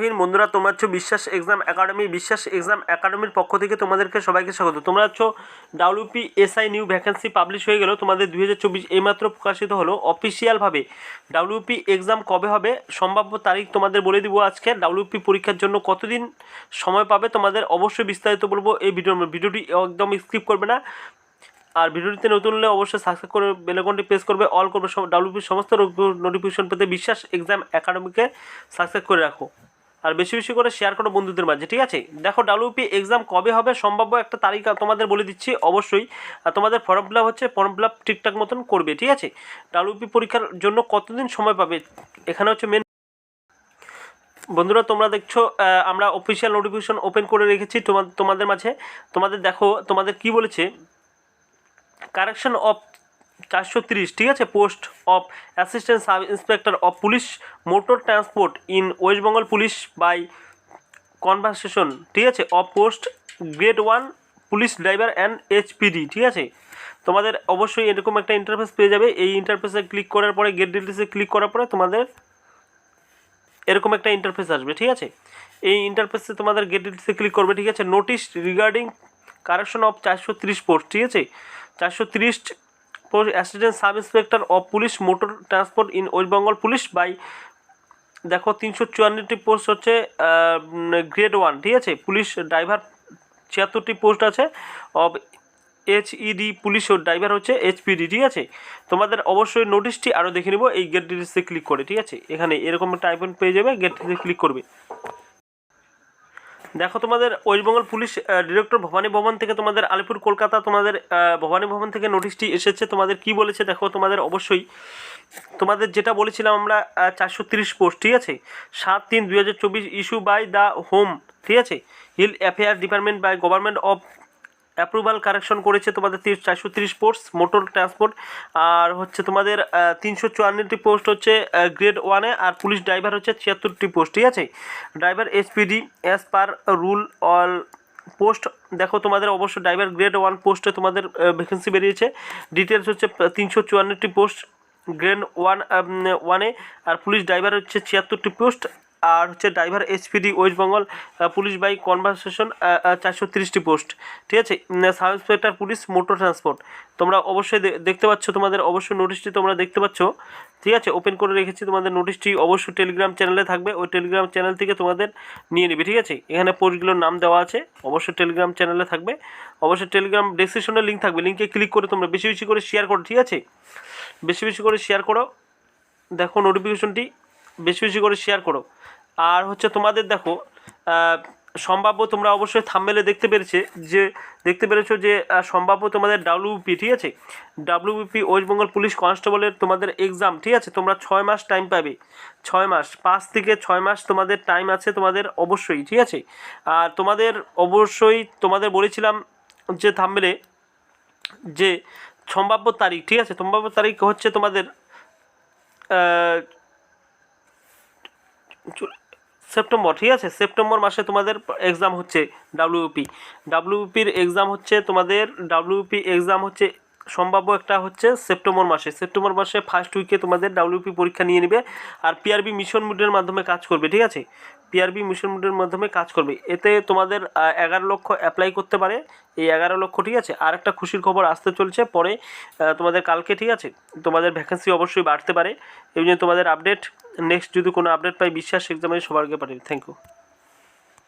হিন্দ বন্ধুরা, তোমরা হচ্ছে বিশ্বাস এক্সাম একাডেমি, বিশ্বাস এক্সাম একাডেমির পক্ষ থেকে তোমাদেরকে সবাইকে স্বাগত। তোমরা হচ্ছে WP SI new vacancy publish হয়ে গেল, তোমাদের দুই হাজার চব্বিশ এইমাত্র প্রকাশিত হলো অফিসিয়ালভাবে ডাব্লিউপি এক্সাম কবে হবে, সম্ভাব্য তারিখ তোমাদের বলে দিব আজকে। ডাব্লিউপি পরীক্ষার জন্য কতদিন সময় পাবে, তোমাদের অবশ্যই বিস্তারিত বলব এই মধ্যে। ভিডিওটি একদম স্কিপ করবে না। আর ভিডিওটিতে নতুন হলে অবশ্যই সাবস্ক্রাইব করে বেলকনটি প্রেস করবে অল করবে ডাব্লিউপির সমস্ত নোটিফিকেশন পেতে বিশ্বাস এক্সাম একাডেমিকে সাবস্ক্রাইব করে রাখো। আর বেশি বেশি করে শেয়ার করো বন্ধুদের মাঝে, ঠিক আছে? দেখো ডাব্লিউপি এক্সাম কবে হবে? সম্ভাব্য একটা তারিখ তোমাদের বলে দিচ্ছি, অবশ্যই। আর তোমাদের ফর্ম ফিল হচ্ছে ফর্ম ফিল ঠিকঠাক মতন করবে, ঠিক আছে? ডাব্লিউপি পরীক্ষার জন্য কতদিন সময় পাবে? এখানে হচ্ছে মেন বন্ধুরা, তোমরা দেখছ আমরা অফিসিয়াল নোটিফিকেশন ওপেন করে রেখেছি তোমাদের মাঝে। তোমাদের দেখো, তোমাদের কি বলেছে? কারেকশন অফ চারশো ঠিক আছে? Post of assistant sub inspector of police motor transport in West Bengal police by conversation, ঠিক আছে? Of post grade one police driver and HPD ঠিক আছে? তোমাদের অবশ্যই এরকম একটা ইন্টারফেস পেয়ে যাবে। এই ইন্টারফেসে ক্লিক করার পরে গেট ডিটেলসে ক্লিক করার পরে তোমাদের এরকম একটা ইন্টারফেস আসবে, ঠিক আছে? এই ইন্টারফেসে তোমাদের গেট ডিটেলসে ক্লিক করবে, ঠিক আছে? নোটিশ রিগার্ডিং কারেকশন অফ চারশো তিরিশ পোস্ট ঠিক আছে? চারশো তিরিশ assistant sub inspector of police motor transport in West Bengal police by, দেখো, তিনশো চুয়ান্নটি পোস্ট হচ্ছে গ্রেড ওয়ান, ঠিক আছে? পুলিশ ড্রাইভার ছিয়াত্তরটি পোস্ট আছে, অব এইচইডি পুলিশ ও ড্রাইভার হচ্ছে এইচপিডি ঠিক আছে? তোমাদের অবশ্যই নোটিশটি আরও দেখে নেব, এই গেট ডিটেলসে ক্লিক করে, ঠিক আছে? এখানে এরকম একটা পেয়ে যাবে গেট ডিটেলসে ক্লিক করবে। দেখো তোমাদের ওয়েস্টবেঙ্গল পুলিশ ডিরেক্টর ভবানী ভবন থেকে তোমাদের আলিপুর কলকাতা, তোমাদের ভবানী ভবন থেকে নোটিশটি এসেছে। তোমাদের কি বলেছে দেখো, তোমাদের অবশ্যই, তোমাদের যেটা বলেছিলাম আমরা চারশো তিরিশ পোস্ট, ঠিক আছে? সাত তিন দুই হাজার চব্বিশ ইস্যু বাই দ্য হোম, ঠিক আছে? Hill affair department by government of approval correction করেছে তোমাদের চারশো তিরিশ পোস্ট মোটর ট্রান্সপোর্ট আর হচ্ছে তোমাদের তিনশো চুয়ান্নটি পোস্ট হচ্ছে গ্রেড ওয়ানে আর পুলিশ ড্রাইভার হচ্ছে ছিয়াত্তরটি পোস্ট ঠিক আছে? Driver SPD as per rule all post দেখো তোমাদের অবশ্য ড্রাইভার গ্রেড ওয়ান পোস্টে তোমাদের ভ্যাকেন্সি বেরিয়েছে। ডিটেলস হচ্ছে তিনশো চুয়ান্নটি পোস্ট গ্রেড ওয়ান ওয়ানে আর পুলিশ ড্রাইভার হচ্ছে ছিয়াত্তরটি পোস্ট আর হচ্ছে driver SPD West Bengal police by conversation চারশো তিরিশটি পোস্ট ঠিক আছে? Sub inspector police motor transport তোমরা অবশ্যই দেখতে পাচ্ছ তোমাদের অবশ্যই নোটিশটি তোমরা দেখতে পাচ্ছ, ঠিক আছে? ওপেন করে রেখেছি তোমাদের নোটিশটি অবশ্যই টেলিগ্রাম চ্যানেলে থাকবে। ওই টেলিগ্রাম চ্যানেল থেকে তোমাদের নিয়ে নেবে, ঠিক আছে? এখানে পোস্টগুলোর নাম দেওয়া আছে, অবশ্যই টেলিগ্রাম চ্যানেলে থাকবে। অবশ্যই টেলিগ্রাম ডেসক্রিপশনে লিঙ্ক থাকবে। লিঙ্কে ক্লিক করে তোমরা বেশি বেশি করে শেয়ার করো, ঠিক আছে? বেশি বেশি করে শেয়ার করো। দেখো নোটিফিকেশনটি বেশি বেশি করে শেয়ার করো। আর হচ্ছে তোমাদের দেখো সম্ভাব্য তোমরা অবশ্যই থাম্বেলে দেখতে পেরেছে যে, দেখতে পেরেছ যে সম্ভাব্য তোমাদের ডাব্লিউপি ঠিক আছে? ডাব্লিউপি ওয়েস্ট বেঙ্গল পুলিশ কনস্টেবলের তোমাদের এক্সাম ঠিক আছে? তোমরা ছয় মাস টাইম পাবে। ছয় মাস, পাঁচ থেকে ছয় মাস তোমাদের টাইম আছে তোমাদের অবশ্যই, ঠিক আছে? আর তোমাদের অবশ্যই, তোমাদের বলেছিলাম যে থাম্বেলে যে সম্ভাব্য তারিখ, ঠিক আছে? সম্ভাব্য তারিখ হচ্ছে তোমাদের সেপ্টেম্বর, ঠিক আছে? সেপ্টেম্বর মাসে তোমাদের এক্সাম হচ্ছে ডাব্লিউপি ডাব্লিউপির এক্সাম হচ্ছে তোমাদের ডাব্লিউপি এক্সাম হচ্ছে সম্ভাব্য একটা হচ্ছে সেপ্টেম্বর মাসে। সেপ্টেম্বর মাসে ফার্স্ট উইকে তোমাদের ডাব্লিউপি পরীক্ষা নিয়ে নেবে আর পিআরবি মিশন মুডের মাধ্যমে কাজ করবে, ঠিক আছে? পিআরবি মিশন মুডের মাধ্যমে কাজ করবে। এতে তোমাদের এগারো লক্ষ অ্যাপ্লাই করতে পারে। এই এগারো লক্ষ, ঠিক আছে? আর একটা খুশির খবর আসতে চলছে, পরে তোমাদের কালকে, ঠিক আছে? তোমাদের ভ্যাকেন্সি অবশ্যই বাড়তে পারে। এই জন্য তোমাদের আপডেট নেক্সট যদি কোনো আপডেট পাই, বিশ্বাস এক্সামে সবার আগে পাঠাবে থ্যাংক ইউ